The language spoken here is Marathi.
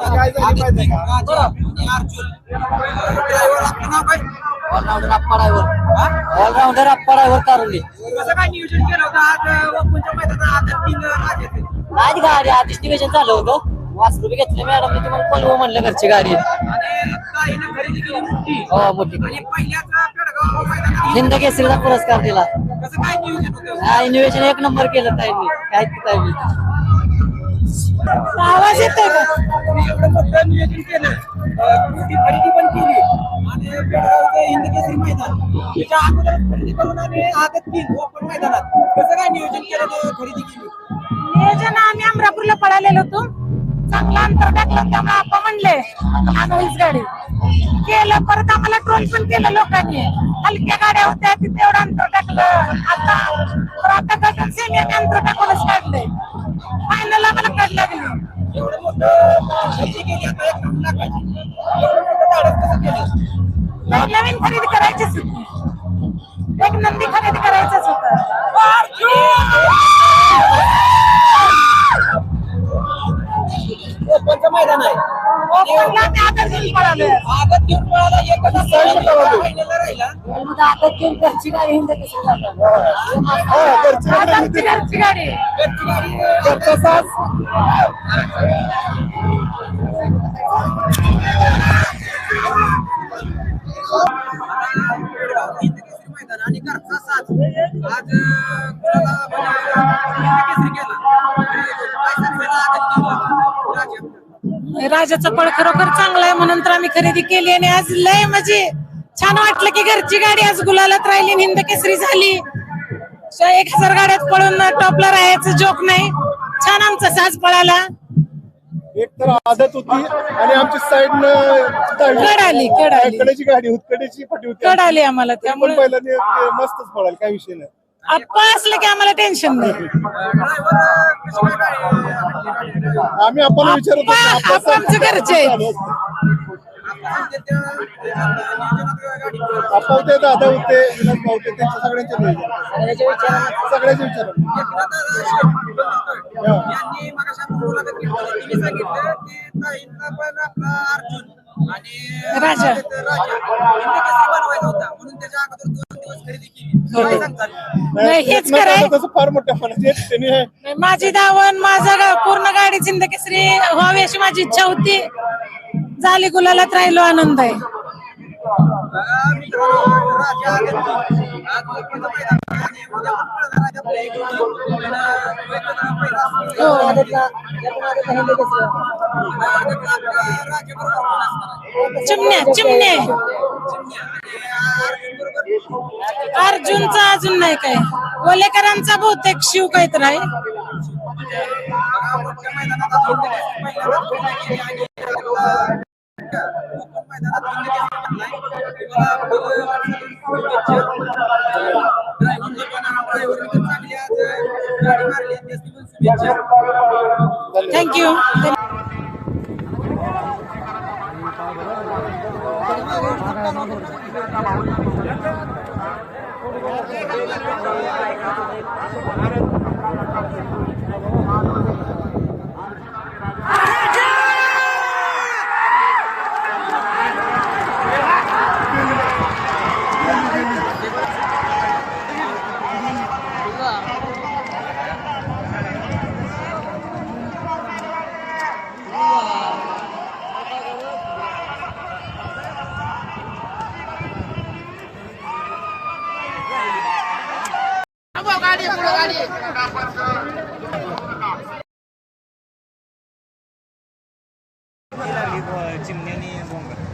आहे का ड्रायव्हर ऑलराऊंडर अप्पाडावर हा? ऑलराऊंडर अप्पाडावर कारुंडी कसं काय नियोजन केलं होतं? आज ओपनच्या मैदानात आता तीन राज येते नाही गाडी आधीच नियोजन झालं होतं. वासरू घेतलं मॅडम तुम्हाला पळवू म्हणलं घरची गाडी? आणि ताईनं खरेदी केली मोठी. हो मोठी हिंद केसरीचा पुरस्कार दिला. काय नियोजन नियोजन एक नंबर केलं ताईंनी. काय ताईंनी आवाज का? मोठं नियोजन केलं. खरेदी पण केली. आणि पेडगावचं हिंद केसरी मैदान. त्याच्या अगोदर खरेदी करून आदत तीन ओपन मैदानात. कसं काय नियोजन केलं खरेदी केली? नियोजन आम्ही अमरापूरला पळालेलो होतो. चांगला अंतर टाकलं त्यामुळे आपण म्हणले आणूच गाडी. केलं परत आम्हाला ट्रोल पण केलं लोकांनी. हलक्या गाड्या होत्या तिथे एवढं अंतर टाकलं. आता तर आता सेमी आम्ही अंतर टाकूनच काढलंय. फायनल आम्हाला काढ लागली. एवढं मोठं नवीन खरेदी करायचीच होती. एक नंदी खरेदी करायचंच होतं. ओपनचं मैदान आहे. आता घेऊन पळालोय आदत घेऊन पळाला एकच फायनलला राहिला. आता घेऊन घरची गाडी हिंद केसरी जातात आदतची घरची गाडी घरची गाडी. मैदान आणि घरचा आज कुणाला केसरी केला. राजाचा पळ खरोखर चांगला आहे म्हणून तर आम्ही खरेदी केली आणि आज लय म्हणजे छान वाटलं की घरची गाडी आज गुलालात राहिली हिंद केसरी झाली. एक हजार गाड्यात पळून टॉपला राहायचं जोक नाही. छान आमचा साज पळाला. एक तर आदत होती आणि आमची साईड कड आली, कड आली. कडेची गाडी होती कडेची फाटी होती. कड आली आम्हाला त्यामुळे मस्तच पळाल काय विषय नाही. आप्पा असलं की आम्हाला टेन्शन नाही आम्ही आपण विचारत होतो, आप्पा- आपलं आप्पा आमचे सारखं घरचे. आप्पा होते दादा होते विनोद भाऊ होते त्यांच्या सगळ्यांचे नियोजन. सगळ्याचे विचार यांनी मगाशी आपण मुलाखत घेतली होती. तिने सांगितलं की ताईंना पण आपला अर्जुन आणि राजा. राजा यांनी केसरी बनवायचा होता म्हणून त्याच्या अगोदर दोन दिवस खरेदी केली काय सांगताल नाही, हेच एक नाही कराय. झालं तसं फार मोठ्या मनात त्यांनी हे नाही, माझी धावण माझा गा- पूर्ण गाडी जिंद केसरी व्हावी अशी माझी इच्छा होती झाली गुलालात राहिलो आनंद आहे आहे आहे. हो. आहे? चिमण्या चिमण्या अर्जुनचा अजून नाही काय. ओलेकरांचा बहुतेक शिव काहीतरी आहे. Thank you Thank you. गाडी पुढे गाडी. चिमण्याने बोंगा